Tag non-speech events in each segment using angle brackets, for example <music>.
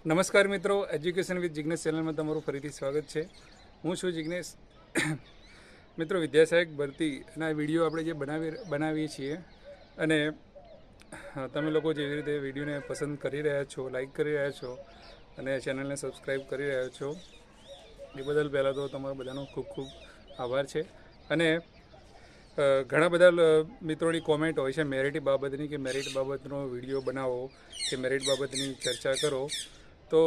નમસ્કાર મિત્રો education with Jignesh ચેનલમાં તમારું ફરીથી સ્વાગત છે. હું છું જિગ્નેશ <coughs> મિત્રો, વિદ્યાસહાયક ભરતીના વીડિયો આપણે જે બનાવી બનાવીએ છીએ અને તમે લોકો જેવી રીતે વિડીયોને પસંદ કરી રહ્યા છો લાઈક કરી રહ્યા છો અને ચેનલને સબસ્ક્રાઈબ કરી રહ્યા છો, એ બદલ પહેલાં તો તમારો બધાનો ખૂબ ખૂબ આભાર છે. અને ઘણા બધા મિત્રોની કોમેન્ટ હોય છે મેરિટ બાબતની કે મેરિટ બાબતનો વીડિયો બનાવો કે મેરિટ બાબતની ચર્ચા કરો. તો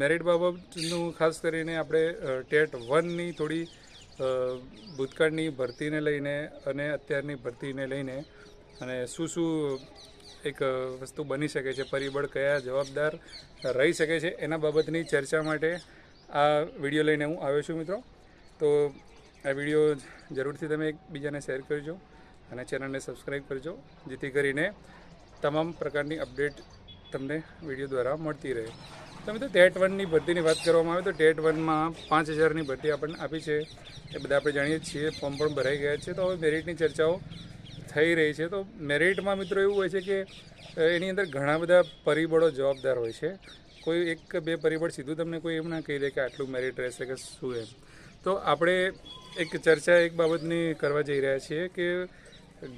મેરિટ બાબતનું ખાસ કરીને આપણે ટેટ વનની થોડી ભૂતકાળની ભરતીને લઈને અને અત્યારની ભરતીને લઈને અને શું શું એક વસ્તુ બની શકે છે, પરિબળ કયા જવાબદાર રહી શકે છે, એના બાબતની ચર્ચા માટે આ વીડિયો લઈને હું આવ્યો છું મિત્રો. તો આ વીડિયો જરૂરથી તમે એકબીજાને શેર કરજો અને ચેનલને સબસ્ક્રાઈબ કરજો, જેથી કરીને તમામ પ્રકારની અપડેટ તમને વીડિયો દ્વારા મળતી રહે. તો ટેટ વનની ભરતીની વાત કરવામાં આવે તો ટેટ વનમાં પાંચ હજારની ભરતી આપણને આપી છે. એ બધા આપણે જાણીએ છીએ. ફોર્મ પણ ભરાઈ ગયા છે. તો હવે મેરિટની ચર્ચાઓ થઈ રહી છે. તો મેરિટમાં મિત્રો એવું હોય છે કે એની અંદર ઘણા બધા પરિબળો જવાબદાર હોય છે. કોઈ એક બે પરિબળ સીધું તમને કોઈ એમ ના કહી દે કે આટલું મેરિટ રહેશે કે શું એમ. તો આપણે એક ચર્ચા એક બાબતની કરવા જઈ રહ્યા છીએ કે,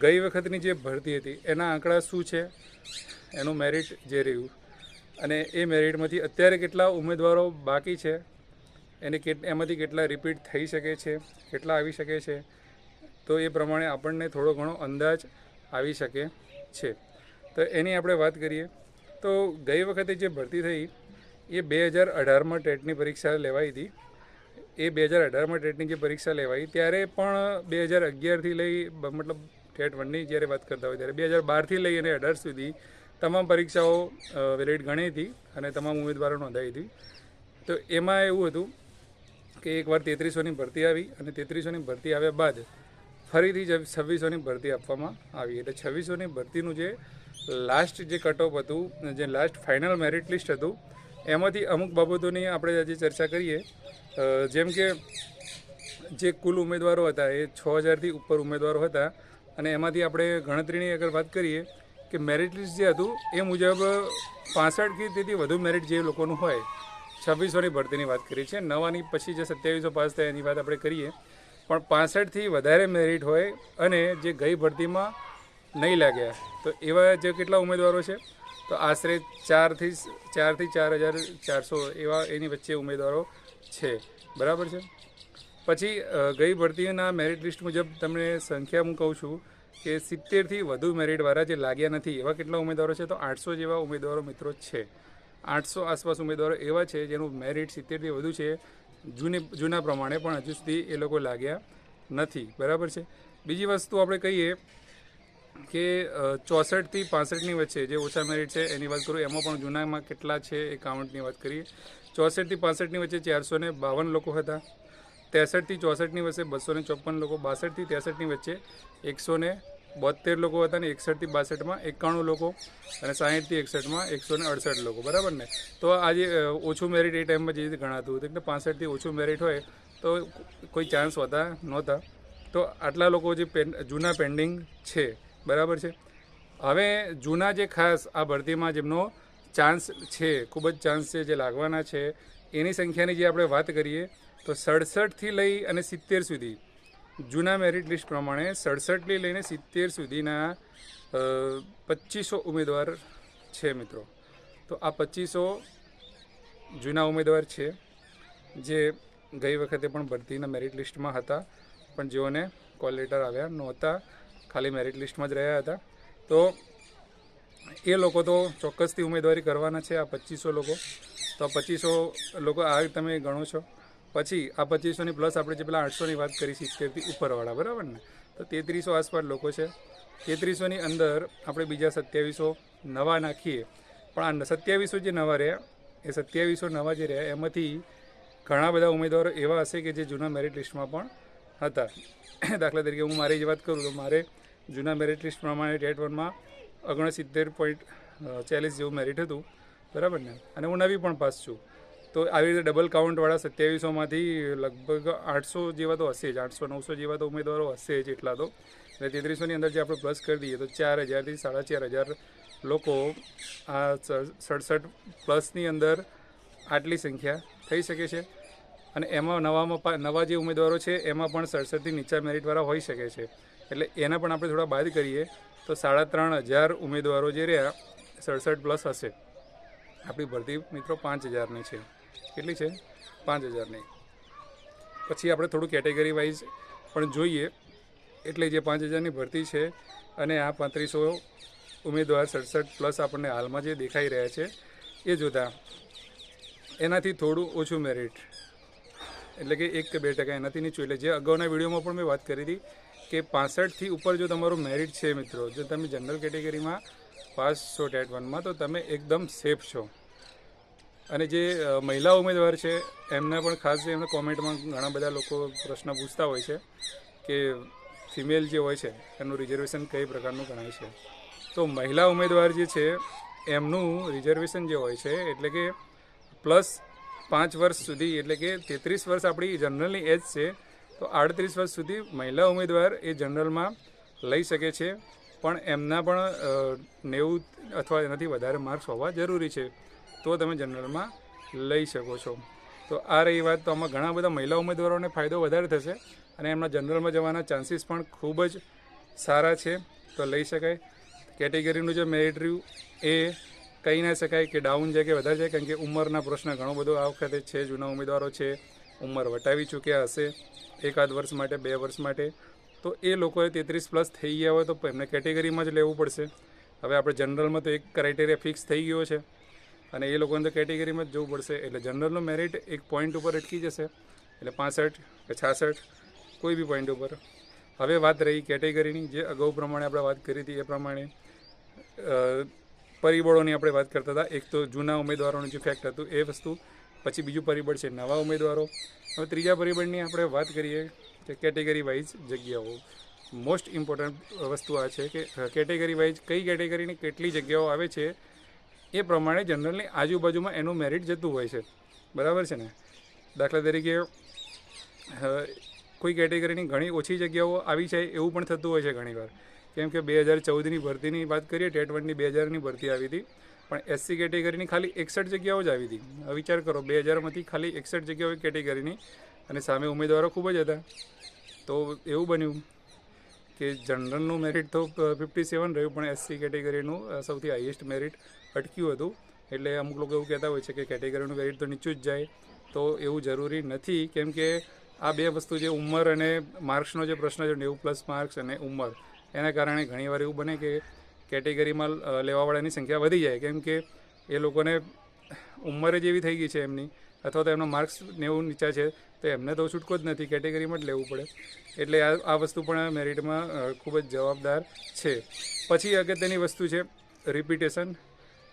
ગઈ વખતની જે ભરતી હતી, એના આંકડા શું છે? એનું મેરિટ જે રહ્યું અને એ મેરિટમાંથી અત્યારે કેટલા ઉમેદવારો બાકી છે? એને કેટ, એમાંથી કેટલા રિપીટ થઈ શકે છે? કેટલા આવી શકે છે? તો એ પ્રમાણે આપણને થોડો ઘણો અંદાજ આવી શકે છે. તો એની આપણે વાત કરીએ. તો ગઈ વખતે જે ભરતી થઈ, એ બે હજાર અઢારમાં ટેટની પરીક્ષા લેવાઈ હતી. એ બે હજાર અઢારમાં ટેટની જે પરીક્ષા લેવાઈ, ત્યારે પણ બે હજાર અગિયારથી લઈ મતલબ ટેટ વનની જ્યારે વાત કરતા હોય, ત્યારે બે હજાર બારથી લઈ અને અઢાર સુધી તમામ પરીક્ષાઓ વેલિડ ગણી હતી અને તમામ ઉમેદવારો નોંધાઈ હતી. તો એમાં એવું હતું કે એકવાર તેત્રીસોની ભરતી આવી અને તેત્રીસોની ભરતી આવ્યા બાદ ફરીથી છવ્વીસોની ભરતી આપવામાં આવી. એટલે છવ્વીસોની ભરતીનું જે લાસ્ટ જે કટ ઓફ હતું, જે લાસ્ટ ફાઇનલ મેરિટ લિસ્ટ હતું, એમાંથી અમુક બાબતોની આપણે આજે ચર્ચા કરીએ. જેમ કે જે કુલ ઉમેદવારો હતા એ છ હજારથી ઉપર ઉમેદવારો હતા અને એમાંથી આપણે ગણતરીની અગર વાત કરીએ કે મેરિટ લિસ્ટ જે હતું, એ મુજબ પાસઠથી તેથી વધુ મેરિટ જે લોકોનું હોય, છવ્વીસોની ભરતીની વાત કરી છે. નવાની પછી જે સત્યાવીસો પાસ થાય, એની વાત આપણે કરીએ. પણ પાસઠથી વધારે મેરિટ હોય અને જે ગઈ ભરતીમાં નહીં લાગ્યા, તો એવા જે કેટલા ઉમેદવારો છે? તો આશરે ચારથી ચારથી ચાર હજાર ચારસો એવા એની વચ્ચે ઉમેદવારો છે. બરાબર છે? પછી ગઈ ભરતીના મેરિટ લિસ્ટ મુજબ તમને સંખ્યા હું કહું છું. કે સિત્તેરથી વધુ મેરિટવાળા જે લાગ્યા નથી, એવા કેટલા ઉમેદવારો છે? તો આઠસો જેવા ઉમેદવારો મિત્રો છે. આઠસો આસપાસ ઉમેદવારો એવા છે જેનું મેરિટ સિત્તેરથી વધુ છે. જૂની, જૂના પ્રમાણે પણ હજુ સુધી એ લોકો લાગ્યા નથી. બરાબર છે? બીજી વસ્તુ આપણે કહીએ કે ચોસઠથી પાસઠની વચ્ચે જે ઓછા મેરિટ છે, એની વાત કરું, એમાં પણ જૂનામાં કેટલા છે એ કાઉન્ટની વાત કરીએ. ચોસઠથી પાસઠની વચ્ચે ચારસો બાવન લોકો હતા. ત્રેસઠથી ચોસઠની વચ્ચે બસો ને ચોપન લોકો, બાસઠથી ત્રેસઠની વચ્ચે એકસો ને બોતેર લોકો હતા ને એકસઠથી બાસઠમાં એકાણું લોકો અને સાહીઠથી એકસઠમાં એકસો ને અડસઠ લોકો. બરાબર ને? તો આજે ઓછું મેરિટ એ ટાઈમમાં જે રીતે ગણાતું હતું એટલે પાસઠથી ઓછું મેરિટ હોય, તો કોઈ ચાન્સ હોતા નહોતા. તો આટલા લોકો જે જૂના પેન્ડિંગ છે, બરાબર છે? હવે જૂના જે ખાસ આ ભરતીમાં જેમનો ચાન્સ છે, ખૂબ જ ચાન્સ છે, જે લાગવાના છે, એની સંખ્યાની જે આપણે વાત કરીએ તો સડસઠથી લઈ અને સિત્તેર સુધી. જૂના મેરિટ લિસ્ટ પ્રમાણે સડસઠથી લઈને સિત્તેર સુધીના પચીસો ઉમેદવાર છે મિત્રો. તો આ પચીસો જૂના ઉમેદવાર છે, જે ગઈ વખતે પણ ભરતીના મેરિટ લિસ્ટમાં હતા, પણ જેઓને કોલ લેટર આવ્યા નહોતા, ખાલી મેરિટ લિસ્ટમાં જ રહ્યા હતા. તો એ લોકો તો ચોક્કસથી ઉમેદવારી કરવાના છે આ પચીસો લોકો. તો આ પચીસો લોકો આ તમે ગણો છો. પછી આ પચીસોની પ્લસ આપણે જે પેલા આઠસોની વાત કરી સિત્તેરથી ઉપરવાળા, બરાબર ને? તો તેત્રીસો આસપાસ લોકો છે. તેત્રીસોની અંદર આપણે બીજા સત્યાવીસો નવા નાખીએ. પણ આ સત્યાવીસો જે નવા રહ્યા, એ સત્યાવીસો નવા જે રહ્યા, એમાંથી ઘણા બધા ઉમેદવારો એવા હશે કે જે જૂના મેરિટ લિસ્ટમાં પણ હતા. <coughs> દાખલા તરીકે હું મારી જ વાત કરું તો મારે જૂના મેરિટ લિસ્ટ પ્રમાણે ટેટ વનમાં ઓગણસિત્તેર પોઈન્ટ ચાલીસ જેવું મેરિટ હતું. બરાબર ને? અને હું નવી પણ પાસ છું. તો આવી રીતે ડબલ કાઉન્ટવાળા સત્યાવીસોમાંથી લગભગ આઠસો જેવા તો હશે જ, આઠસો નવસો જેવા તો ઉમેદવારો હશે જ એટલા તો. અને તેત્રીસોની અંદર જે આપણે પ્લસ કરી દઈએ તો ચાર હજારથી સાડા ચાર હજાર લોકો આ સડસઠ પ્લસની અંદર આટલી સંખ્યા થઈ શકે છે. અને એમાં નવામાં નવા જે ઉમેદવારો છે, એમાં પણ સડસઠથી નીચા મેરિટવાળા હોઈ શકે છે. એટલે એના પણ આપણે થોડા બાદ કરીએ તો સાડા ત્રણ હજાર ઉમેદવારો જે રહ્યા, સડસઠ પ્લસ હશે. આપણી ભરતી મિત્રો પાંચ હજારની છે. કેટલી છે? પાંચ હજારની. પછી આપણે થોડું કેટેગરી વાઇઝ પણ જોઈએ. એટલે જે પાંચ હજારની ભરતી છે અને આ પાંત્રીસો ઉમેદવાર સડસઠ પ્લસ આપણને હાલમાં જે દેખાઈ રહ્યા છે, એ જોતાં. એનાથી થોડું ઓછું મેરિટ એટલે કે એક કે બે ટકા એનાથી નીચું. એટલે જે અગાઉના વિડીયોમાં પણ મેં વાત કરી હતી કે પાસઠથી ઉપર જો તમારું મેરિટ છે મિત્રો, જો તમે જનરલ કેટેગરીમાં પાસ છો ટેટ વનમાં, તો તમે એકદમ સેફ છો. અને જે મહિલા ઉમેદવાર છે, એમને પણ ખાસ એમને કોમેન્ટમાં ઘણા બધા લોકો પ્રશ્ન પૂછતા હોય છે કે ફિમેલ જે હોય છે, એનું રિઝર્વેશન કઈ પ્રકારનું ગણાય છે? તો મહિલા ઉમેદવાર જે છે, એમનું રિઝર્વેશન જે હોય છે, એટલે કે પ્લસ પાંચ વર્ષ સુધી, એટલે કે તેત્રીસ વર્ષ આપણી જનરલની એજ છે, તો આડત્રીસ વર્ષ સુધી મહિલા ઉમેદવાર એ જનરલમાં લઈ શકે છે. પણ એમના પણ નેવું અથવા એનાથી વધારે માર્ક્સ હોવા જરૂરી છે. તો તમે જનરલમાં લઈ શકો છો. તો આ રહી વાત તો આમાં ઘણા બધા મહિલા ઉમેદવારોને ફાયદો વધારે થશે અને એમના જનરલમાં જવાના ચાન્સીસ પણ ખૂબ જ સારા છે. તો લઈ શકાય. કેટેગરીનું જે મેરિટ રહ્યું એ કહી ના શકાય કે ડાઉન છે કે વધારે છે, કારણ કે ઉંમરના પ્રશ્ન ઘણો બધો આ વખતે છે. જૂના ઉમેદવારો છે, ઉંમર વટાવી ચૂક્યા હશે એકાદ વર્ષ માટે, બે વર્ષ માટે. તો એ લોકોએ તેત્રીસ પ્લસ થઈ ગયા હોય તો એમને કેટેગરીમાં જ લેવું પડશે. હવે આપણે જનરલમાં તો એક ક્રાઇટેરિયા ફિક્સ થઈ ગયો છે. અને એ લોકોને તો કેટેગરીમાં જ જવું પડશે. એટલે જનરલનું મેરિટ એક પોઈન્ટ ઉપર અટકી જશે. એટલે પાસઠ કે છાસઠ, કોઈ બી પોઈન્ટ ઉપર. હવે વાત રહી કેટેગરીની. જે અગાઉ પ્રમાણે આપણે વાત કરી હતી એ પ્રમાણે પરિબળોની આપણે વાત કરતા હતા. એક તો જૂના ઉમેદવારોનું જે ફેક્ટ હતું એ વસ્તુ, પછી બીજું પરિબળ છે નવા ઉમેદવારો. હવે ત્રીજા પરિબળની આપણે વાત કરીએ કે કેટેગરી વાઇઝ જગ્યાઓ. મોસ્ટ ઇમ્પોર્ટન્ટ વસ્તુ આ છે કે કેટેગરી વાઇઝ કઈ કેટેગરીની કેટલી જગ્યાઓ આવે છે એ પ્રમાણે જનરલની આજુબાજુમાં એનું મેરિટ જતું હોય છે. બરાબર છે ને? દાખલા તરીકે કોઈ કેટેગરીની ઘણી ઓછી જગ્યાઓ આવી છે એવું પણ થતું હોય છે ઘણીવાર. કેમ કે બે હજાર ચૌદની ભરતીની વાત કરીએ, ટેટ વનની બે હજારની ભરતી આવી હતી. પણ એસસી કેટેગરીની ખાલી એકસઠ જગ્યાઓ જ આવી હતી. વિચાર કરો, બે હજારમાંથી ખાલી એકસઠ જગ્યાઓ કેટેગરીની અને સામે ઉમેદવારો ખૂબ જ હતા. તો એવું બન્યું. કે જનરલનું મેરિટ તો ફિફ્ટી સેવન રહ્યું, પણ એસસી કેટેગરીનું સૌથી હાઈએસ્ટ મેરિટ અટક્યું હતું. એટલે અમુક લોકો એવું કહેતા હોય છે કે કેટેગરીનું મેરિટ તો નીચું જ જાય. તો એવું જરૂરી નથી, કેમ કે આ બે વસ્તુ જે ઉંમર અને માર્ક્સનો જે પ્રશ્ન છે, નેવું પ્લસ માર્ક્સ અને ઉંમર, એના કારણે ઘણીવાર એવું બને કે કેટેગરીમાં લેવાવાળાની સંખ્યા વધી જાય. કેમ કે એ લોકોને ઉંમરે એવી થઈ ગઈ છે એમની. અથવા તો એમનો માર્ક્સ નેવું નીચા છે, તો એમને તો છૂટકો જ નથી કેટેગરીમાં જ લેવું પડે. એટલે આ આ વસ્તુ પણ મેરિટમાં ખૂબ જ જવાબદાર છે. પછી અગત્યની વસ્તુ છે રિપીટેશન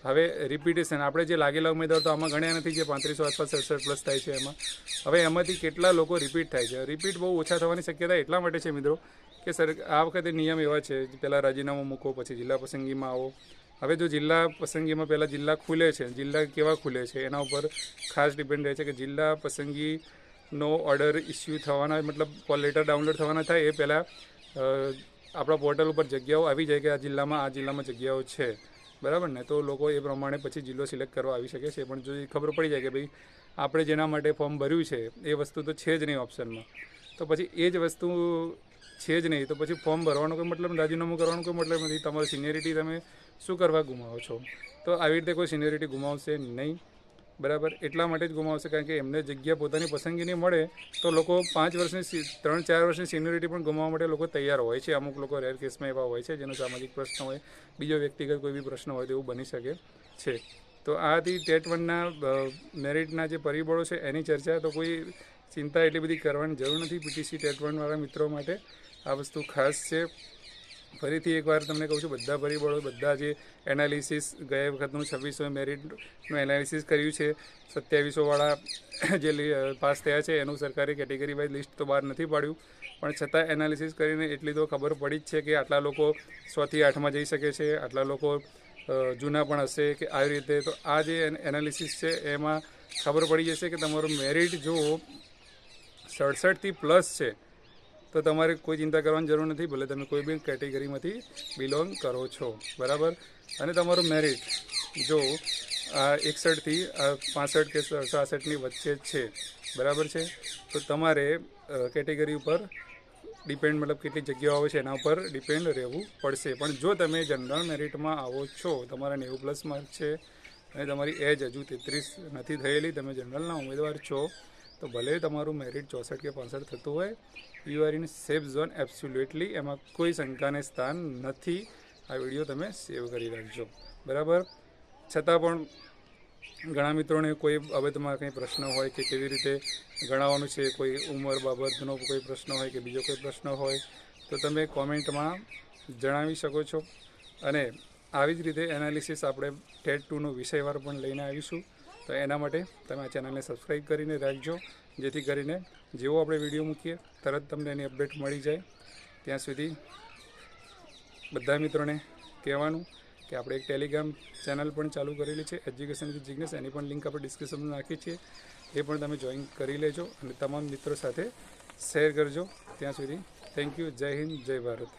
હવે રિપીટેશન આપણે જે લાગેલા ઉમેદવાર તો આમાં ગણ્યા નથી, જે પાંત્રીસો આસપાસ સડસઠ પ્લસ થાય છે એમાં. હવે એમાંથી કેટલા લોકો રિપીટ થાય છે? રિપીટ બહુ ઓછા થવાની શક્યતા એટલા માટે છે, મિત્રો, કે સર, આ વખતે નિયમ એવા છે, પહેલાં રાજીનામું મૂકો, પછી જિલ્લા પસંદગીમાં આવો. હવે જો જિલ્લા પસંદગીમાં પહેલાં જિલ્લા ખુલે છે, જિલ્લા કેવા ખુલે છે, એના ઉપર ખાસ ડિપેન્ડ રહે છે કે જિલ્લા પસંદગીનો ઓર્ડર ઇસ્યુ થવાના, મતલબ લેટર ડાઉનલોડ થવાના થાય એ પહેલાં આપણા પોર્ટલ ઉપર જગ્યાઓ આવી જાય કે આ જિલ્લામાં આ જિલ્લામાં જગ્યાઓ છે. બરાબર ને? તો લોકો એ પ્રમાણે પછી જિલ્લો સિલેક્ટ કરવા આવી શકે છે. પણ જો ખબર પડી જાય કે ભાઈ આપણે જેના માટે ફોર્મ ભર્યું છે, એ વસ્તુ તો છે જ નહીં ઓપ્શનમાં તો પછી એ જ વસ્તુ છે જ નહીં, તો પછી ફોર્મ ભરવાનો કોઈ મતલબ રાજીનામું કરવાનો કોઈ મતલબ નથી. તમારી સિનિયરિટી તમે શું કરવા ગુમાવો છો? તો આવી રીતે કોઈ સિનિયરિટી ગુમાવશે નહીં. બરાબર? એટલા માટે જ ગુમાવશે કારણ કે એમને જગ્યા પોતાની પસંદગીની મળે તો લોકો પાંચ વર્ષની ત્રણ, ચાર વર્ષની સિનિયરિટી પણ ગુમાવવા માટે લોકો તૈયાર હોય છે. અમુક લોકો રેર કેસમાં એવા હોય છે જેનો સામાજિક પ્રશ્ન હોય, બીજો વ્યક્તિગત કોઈ બી પ્રશ્ન હોય તો એવું બની શકે છે. તો આથી ટેટ વનના મેરિટના જે પરિબળો છે એની ચર્ચા. તો કોઈ ચિંતા એટલી બધી કરવાની જરૂર નથી. પીટીસી ટેટ વનવાળા મિત્રો માટે આ વસ્તુ ખાસ છે. ફરીથી એકવાર તમને કહું છું, બધા પરિબળો, બધા જે એનાલિસિસ ગયા વખતનું છવ્વીસો મેરિટનું એનાલિસિસ કર્યું છે, સત્યાવીસોવાળા જે પાસ થયા છે, એનું સરકારે કેટેગરી વાઇઝ લિસ્ટ તો બહાર નથી પાડ્યું. પણ છતાં એનાલિસિસ કરીને એટલી તો ખબર પડી જ છે કે આટલા લોકો સોથી આઠમાં જઈ શકે છે, આટલા લોકો જૂના પણ હશે કે આવી રીતે. તો આ જે એનાલિસિસ છે, એમાં ખબર પડી જશે કે તમારું મેરિટ જો સડસઠથી પ્લસ છે. તો તમારે કોઈ ચિંતા કરવાની જરૂર નથી, ભલે તમે કોઈ બી કેટેગરીમાંથી બિલોંગ કરો છો. બરાબર? અને તમારું મેરિટ જો આ એકસઠથી પાસઠ કે સાસઠની વચ્ચે જ છે, બરાબર છે? તો તમારે કેટેગરી ઉપર ડિપેન્ડ મતલબ કેટલી જગ્યાઓ આવે છે, એના ઉપર ડિપેન્ડ રહેવું પડશે. પણ જો તમે જનરલ મેરિટમાં આવો છો, તમારા નેવું પ્લસ માર્ક છે, અને તમારી એજ હજુ તેત્રીસ નથી થયેલી, તમે જનરલના ઉમેદવાર છો તો ભલે તમારું મેરિટ ચોસઠ કે પાસઠ થતું હોય you are in safe zone absolutely એમાં કોઈ શંકાને સ્થાન નથી. આ વીડિયો તમે સેવ કરી રાખજો. બરાબર? છતાં પણ ઘણા મિત્રોને કોઈ બાબતમાં કંઈ પ્રશ્ન હોય કે કેવી રીતે ગણાવવાનું છે, કોઈ ઉંમર બાબતનો કોઈ પ્રશ્ન હોય કે બીજો કોઈ પ્રશ્ન હોય, તો તમે કોમેન્ટમાં જણાવી શકો છો. અને આવી જ રીતે એનાલિસિસ આપણે ટેટ ટુનો વિષયવાર પણ લઈને આવીશું. તો એના માટે તમે આ ચેનલને સબસ્ક્રાઈબ કરીને રાખજો, જેથી કરીને જેવો આપણે વીડિયો મૂકીએ, તરત તમને એની અપડેટ મળી જાય. ત્યાં સુધી બધા મિત્રોને કહેવાનું કે આપણે એક ટેલિગ્રામ ચેનલ પણ ચાલુ કરેલી છે એજ્યુકેશન વિથ જિગ્નેસ એની પણ લિંક આપણે ડિસ્ક્રિપ્શનમાં નાખી છીએ એ પણ તમે જોઈન કરી લેજો અને તમામ મિત્રો સાથે શેર કરજો. ત્યાં સુધી થેન્ક યુ જય હિન્દ, જય ભારત.